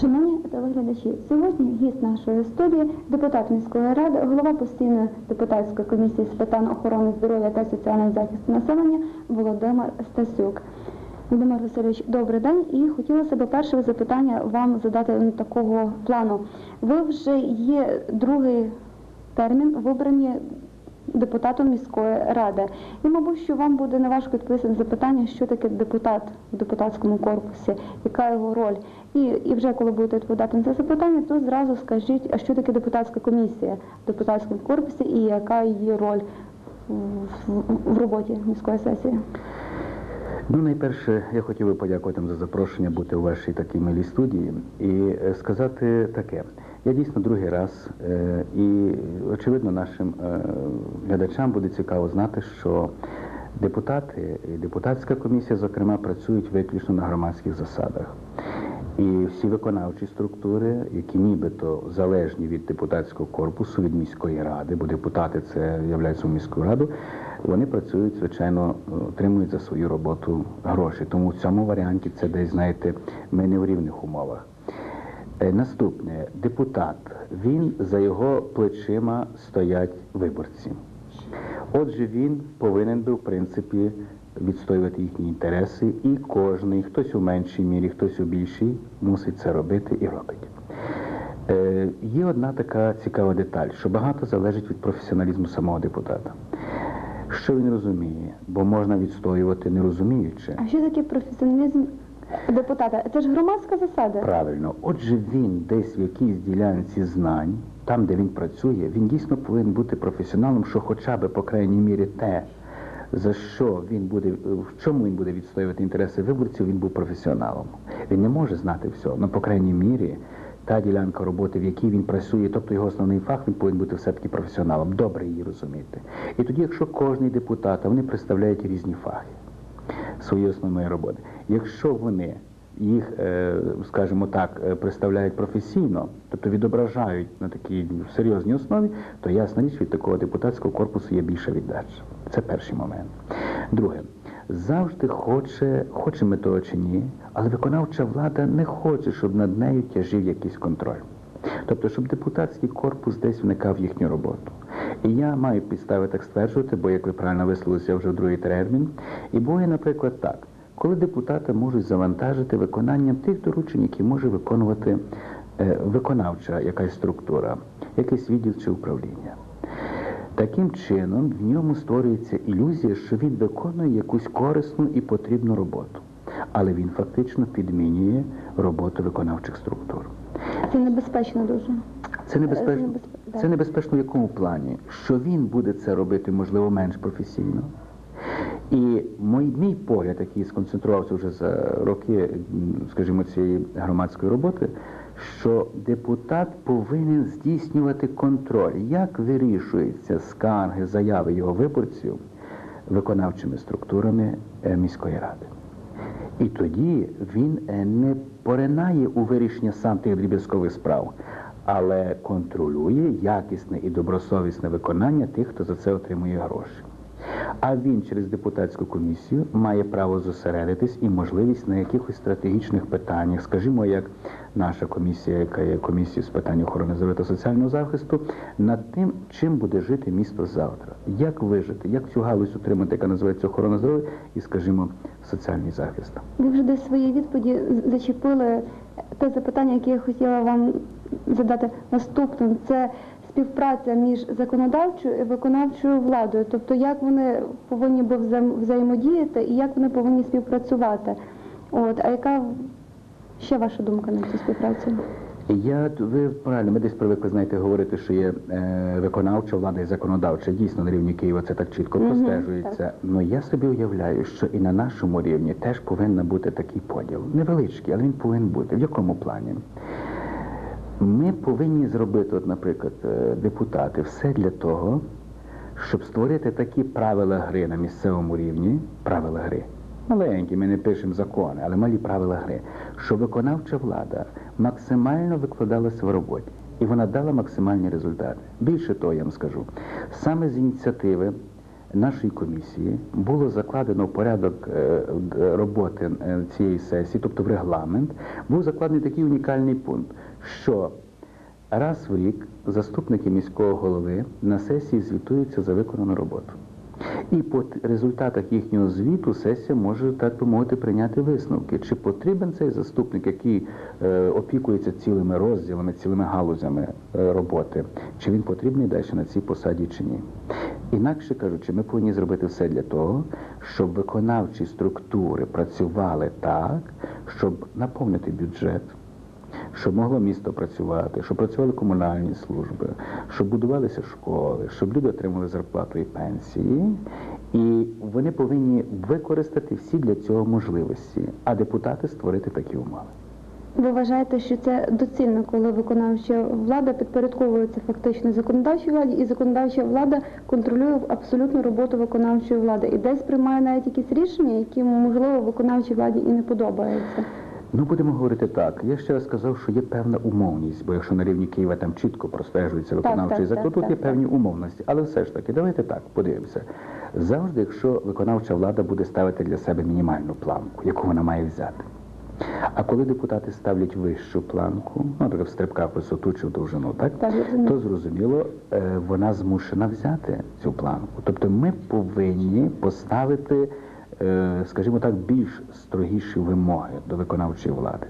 Шановні телеглядачі, сьогодні гість нашої студії, депутат міської ради, голова постійної депутатської комісії з питань охорони здоров'я та соціального захисту населення Володимир Стасюк. Володимир Васильович, добрий день. І хотілося б перше запитання вам задати такого плану. Ви вже є другий термін вибрані депутатом міської ради. І, мабуть, що вам буде неважко відповісти на запитання, що таке депутат в депутатському корпусі, яка його роль. І, і вже коли будете відповідати на це запитання, то зразу скажіть, а що таке депутатська комісія в депутатському корпусі і яка її роль в, в, в роботі міської сесії. Ну, найперше, я хотів би подякувати вам за запрошення бути у вашій такій милій студії і е, сказати таке. Я дійсно другий раз, е, і очевидно, нашим е, глядачам буде цікаво знати, що депутати і депутатська комісія, зокрема, працюють виключно на громадських засадах. І всі виконавчі структури, які нібито залежні від депутатського корпусу, від міської ради, бо депутати це являються в міську раду, вони працюють, звичайно, отримують за свою роботу гроші. Тому в цьому варіанті це десь, знаєте, ми не в рівних умовах. Е, Наступне, депутат, він за його плечима стоять виборці. Отже, він повинен би, в принципі, відстоювати їхні інтереси, і кожний, хтось у меншій мірі, хтось у більшій, мусить це робити і робить. Е, є одна така цікава деталь, що багато залежить від професіоналізму самого депутата. Що він розуміє, бо можна відстоювати не розуміючи. А що таке професіоналізм депутата? Це ж громадська засада. Правильно, отже, він десь в якійсь ділянці знань, там, де він працює, він дійсно повинен бути професіоналом, що хоча б, по крайній мірі, те, за що він буде, в чому він буде відстоювати інтереси виборців, він був професіоналом. Він не може знати всього, Ну, по крайній мірі, та ділянка роботи, в якій він працює, тобто його основний фах, він повинен бути все-таки професіоналом, добре її розуміти. І тоді, якщо кожний депутат, а вони представляють різні фахи своєї основної роботи. Якщо вони їх, е, скажімо так, е, представляють професійно, тобто відображають на такій серйозній основі, то ясна річ від такого депутатського корпусу є більша віддача. Це перший момент. Друге, завжди хоче, хочемо ми того чи ні, але виконавча влада не хоче, щоб над нею тяжів якийсь контроль. Тобто, щоб депутатський корпус десь вникав в їхню роботу. І я маю підстави так стверджувати, бо як ви правильно висловилися вже в другий термін. І буває, наприклад, так, коли депутати можуть завантажити виконанням тих доручень, які може виконувати е, виконавча якась структура, якийсь відділ чи управління. Таким чином в ньому створюється ілюзія, що він виконує якусь корисну і потрібну роботу, але він фактично підмінює роботу виконавчих структур. Це небезпечно дуже. Це небезпечно. Це небезпечно в якому плані? Що він буде це робити, можливо, менш професійно. І мій, мій погляд, який сконцентрувався вже за роки, скажімо, цієї громадської роботи, що депутат повинен здійснювати контроль, як вирішуються скарги, заяви його виборців виконавчими структурами е, міської ради. І тоді він е, не поринає у вирішення сам тих дріб'язкових справ, але контролює якісне і добросовісне виконання тих, хто за це отримує гроші. А він через депутатську комісію має право зосередитись і можливість на якихось стратегічних питаннях, скажімо, як наша комісія, яка є комісією з питань охорони здоров'я та соціального захисту, над тим, чим буде жити місто завтра, як вижити, як цю галузь утримати, яка називається охорона здоров'я, і, скажімо, соціальний захист. Ви вже десь в своїй відповіді зачепили те запитання, яке я хотіла вам задати наступним. Це співпраця між законодавчою і виконавчою владою. Тобто, як вони повинні би взаємодіяти і як вони повинні співпрацювати. От, а яка ще ваша думка на цю співпрацю? Я ви правильно, ми десь привикли знаєте, говорити, що є е, виконавча влада і законодавча. Дійсно, на рівні Києва це так чітко простежується. Ну я собі уявляю, що і на нашому рівні теж повинен бути такий поділ. Невеличкий, але він повинен бути. В якому плані? Ми повинні зробити, от, наприклад, е, депутати, все для того, щоб створити такі правила гри на місцевому рівні, правила гри. Маленькі, ми не пишемо закони, але малі правила гри, щоб виконавча влада максимально викладалася в роботі. І вона дала максимальні результати. Більше того, я вам скажу, саме з ініціативи нашої комісії було закладено в порядок е, роботи е, цієї сесії, тобто в регламент, був закладений такий унікальний пункт, що раз в рік заступники міського голови на сесії звітуються за виконану роботу. І по результатах їхнього звіту сесія може, так би мовити, прийняти висновки, чи потрібен цей заступник, який е, опікується цілими розділами, цілими галузями е, роботи, чи він потрібний далі на цій посаді чи ні. Інакше кажучи, ми повинні зробити все для того, щоб виконавчі структури працювали так, щоб наповнити бюджет, щоб могло місто працювати, щоб працювали комунальні служби, щоб будувалися школи, щоб люди отримали зарплату і пенсії. І вони повинні використати всі для цього можливості, а депутати створити такі умови. Ви вважаєте, що це доцільно, коли виконавча влада підпорядковується фактично законодавчій владі, і законодавча влада контролює абсолютно роботу виконавчої влади і десь приймає навіть якісь рішення, які можливо виконавчій владі і не подобаються. Ну, будемо говорити так. Я ще раз сказав, що є певна умовність, бо якщо на рівні Києва там чітко простежується виконавчий так, закон, так, тут так, є так. певні умовності. Але все ж таки, давайте так, подивимося. Завжди, якщо виконавча влада буде ставити для себе мінімальну планку, яку вона має взяти. А коли депутати ставлять вищу планку, ну, наприклад, в стрибках висоту чи в довжину, так, Так, то зрозуміло, е, вона змушена взяти цю планку. Тобто ми повинні поставити, е, скажімо так, більш строгіші вимоги до виконавчої влади.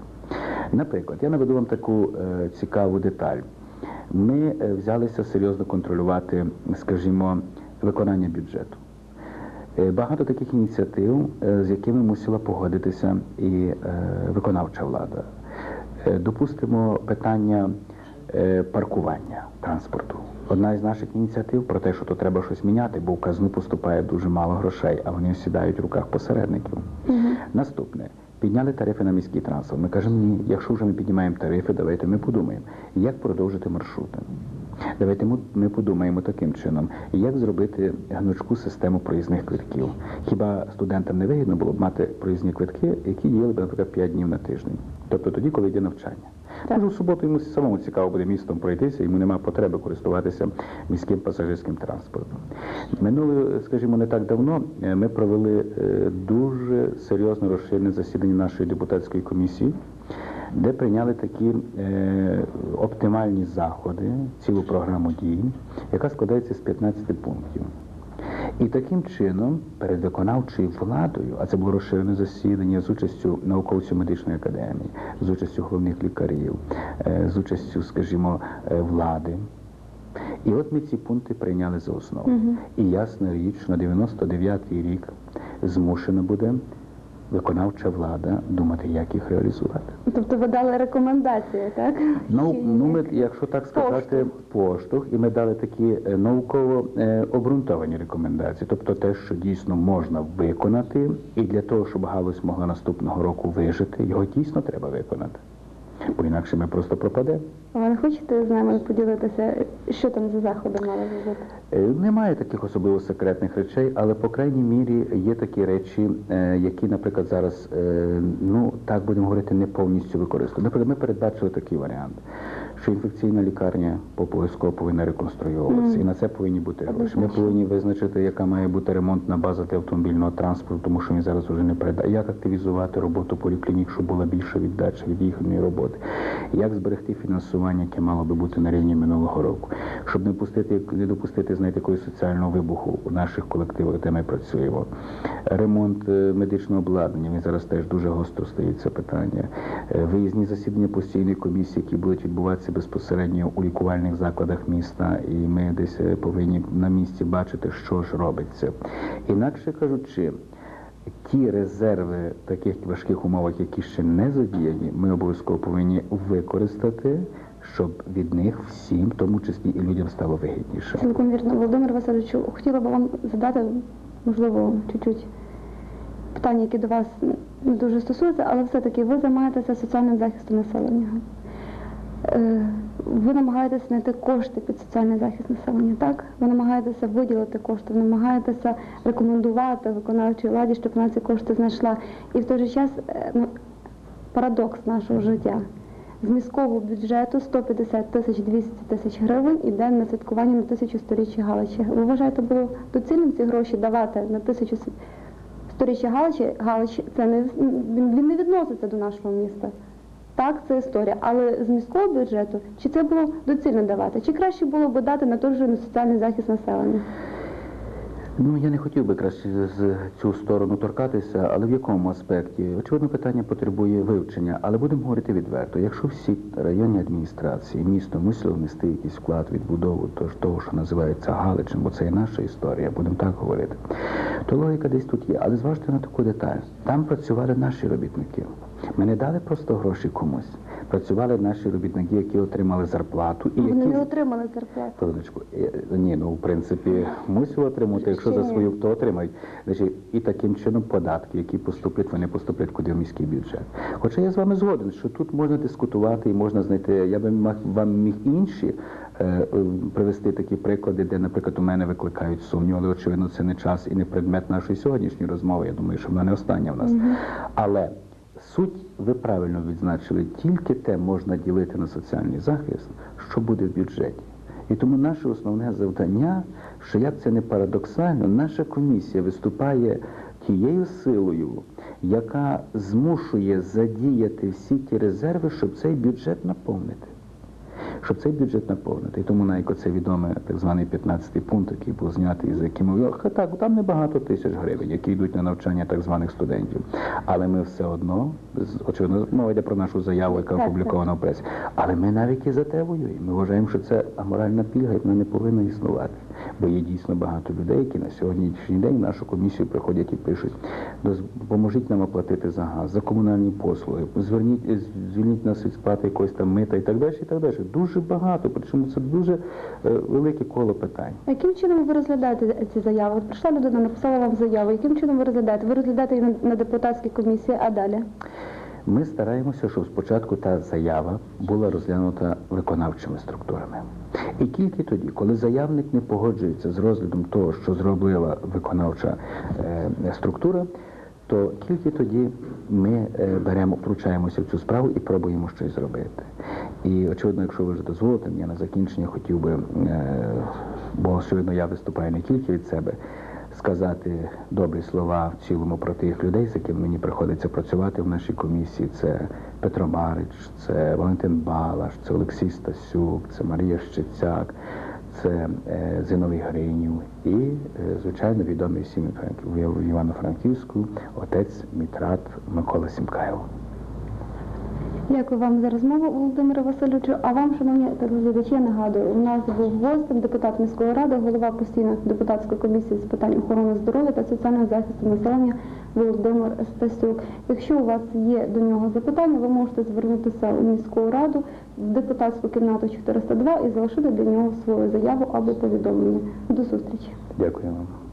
Наприклад, я наведу вам таку е, цікаву деталь. Ми взялися серйозно контролювати, скажімо, виконання бюджету. Е, Багато таких ініціатив, е, з якими мусила погодитися і е, виконавча влада. Допустимо питання паркування транспорту. Одна із наших ініціатив про те, що то треба щось міняти, бо в казну поступає дуже мало грошей, а вони сідають в руках посередників. Наступне. Підняли тарифи на міський транспорт. Ми кажемо, ні, якщо вже ми піднімаємо тарифи, давайте ми подумаємо, як продовжити маршрути. Давайте ми, подумаємо таким чином, як зробити гнучку систему проїзних квитків. Хіба студентам не вигідно було б мати проїзні квитки, які діяли б, наприклад, 5 днів на тиждень, тобто тоді, коли йде навчання. Так. Може, в суботу йому самому цікаво буде містом пройтися, йому немає потреби користуватися міським пасажирським транспортом. Минуле, скажімо, не так давно е, ми провели е, дуже серйозно розширене засідання нашої депутатської комісії, де прийняли такі е, оптимальні заходи, цілу програму дій, яка складається з 15 пунктів. І таким чином перед виконавчою владою, а це було розширене засідання з участю науковців медичної академії, з участю головних лікарів, е, з участю, скажімо, е, влади. І от ми ці пункти прийняли за основу. І ясна річ, на 99-й рік змушена буде виконавча влада думати, як їх реалізувати. Тобто ви дали рекомендації, так? Ну, ну ми, якщо так сказати, поштовх, і ми дали такі е, науково е, обґрунтовані рекомендації, тобто те, що дійсно можна виконати, і для того, щоб галузь могла наступного року вижити, його дійсно треба виконати. Бо інакше ми просто пропадемо. Ви не хочете з нами поділитися, що там за заходи мали бути? Е, Немає таких особливо секретних речей, але по крайній мірі є такі речі, е, які, наприклад, зараз, е, ну так будемо говорити, не повністю використовують. Наприклад, ми передбачили такий варіант, що інфекційна лікарня обов'язково повинна реконструюватися, і на це повинні бути гроші. Ми повинні визначити, яка має бути ремонтна база для автомобільного транспорту, тому що він зараз вже не передає. Як активізувати роботу поліклінік, щоб була більша віддача від їхньої роботи, як зберегти фінансування, яке мало би бути на рівні минулого року, щоб не пустити, не допустити знаєте, якогось соціального вибуху у наших колективах, де ми працюємо. Ремонт е, медичного обладнання. Він зараз теж дуже гостро стоїть це питання. Е, Виїзні засідання постійної комісії, які будуть відбуватися безпосередньо у лікувальних закладах міста, і ми десь е, повинні на місці бачити, що ж робиться. Інакше кажучи. Ті резерви таких важких умовах, які ще не задіяні, ми обов'язково повинні використати, щоб від них всім, в тому числі і людям, стало вигідніше. Цілком вірно. Володимир Васильовичу, хотіла б вам задати, можливо, чуть-чуть питання, які до вас не дуже стосуються, але все-таки ви займаєтеся соціальним захистом населення. Е, Ви намагаєтеся знайти кошти під соціальний захист населення, так? Ви намагаєтеся виділити кошти, ви намагаєтеся рекомендувати виконавчій владі, щоб вона ці кошти знайшла. І в той же час е, ну, парадокс нашого життя. з міського бюджету 150 тисяч 200 тисяч гривень іде на святкування на тисячу сторіччя Галичі. Ви вважаєте, було доцільним ці гроші давати на тисячу сторіччя Галичі? Галичі це не він не відноситься до нашого міста. Так, це історія. Але з міського бюджету чи це було доцільно давати? Чи краще було би дати на той на соціальний захист населення? Ну, я не хотів би краще з цю сторону торкатися, але в якому аспекті? Очевидно, питання потребує вивчення, але будемо говорити відверто. Якщо всі районні адміністрації, місто мусило внести якийсь вклад відбудову того, що називається Галичин, бо це і наша історія, будемо так говорити, то логіка десь тут є. Але зважте на таку деталь. Там працювали наші робітники. Ми не дали просто гроші комусь. Працювали наші робітники, які отримали зарплату і Вони які не отримали зарплату. Хвилиночку. Е, Ні, ну в принципі мусив отримати, якщо за свою то отримають. Значить, і таким чином податки, які поступлять, вони поступлять куди в міський бюджет. Хоча я з вами згоден, що тут можна дискутувати і можна знайти. Я би маг- вам міг інші е, привести такі приклади, де, наприклад, у мене викликають сумнів, але очевидно це не час і не предмет нашої сьогоднішньої розмови. Я думаю, що вона не остання в нас. Але суть ви правильно відзначили, тільки те можна ділити на соціальний захист, що буде в бюджеті. І тому наше основне завдання, що як це не парадоксально, наша комісія виступає тією силою, яка змушує задіяти всі ті резерви, щоб цей бюджет наповнити. Щоб цей бюджет наповнити. І тому навіть оце відомий так званий 15-й пункт, який був знятий з яким «Ох, так, там небагато тисяч гривень, які йдуть на навчання так званих студентів. Але ми все одно, очевидно, мова йде про нашу заяву, яка опублікована в пресі. Але ми навіть і за те воюємо. Ми вважаємо, що це аморальна пільга, і вона не повинна існувати. Бо є дійсно багато людей, які на сьогоднішній день в нашу комісію приходять і пишуть: «Доз- поможіть нам оплатити за газ, за комунальні послуги, зверніть, звільніть нас від сплати якогось там мита і так далі. І так далі. Дуже багато, причому це дуже е, велике коло питань. А Яким чином ви розглядаєте ці заяви? От прийшла людина, написала вам заяву. Яким чином ви розглядаєте? Ви розглядаєте її на- на депутатській комісії, а далі? Ми стараємося, щоб спочатку та заява була розглянута виконавчими структурами. І тільки тоді, коли заявник не погоджується з розглядом того, що зробила виконавча е, структура, то тільки тоді ми е, беремо, втручаємося в цю справу і пробуємо щось зробити. І очевидно, якщо ви вже дозволите, я на закінчення хотів би, е, бо очевидно я виступаю не тільки від себе, сказати добрі слова в цілому про тих людей, з якими мені приходиться працювати в нашій комісії. Це Петро Марич, це Валентин Балаш, це Олексій Стасюк, це Марія Щецяк, це е, Зиновій Гринів і, е, звичайно, відомий всім Івано-Франківську отець Мітрат Микола Сімкаєв. Дякую вам за розмову, Володимире Васильовичу. А вам, шановні телеглядачі, я нагадую, у нас був гостем депутат міської ради, голова постійної депутатської комісії з питань охорони здоров'я та соціального захисту населення Володимир Стасюк. Якщо у вас є до нього запитання, ви можете звернутися у міську раду в депутатську кімнату 402 і залишити для нього свою заяву або повідомлення. До зустрічі. Дякую вам.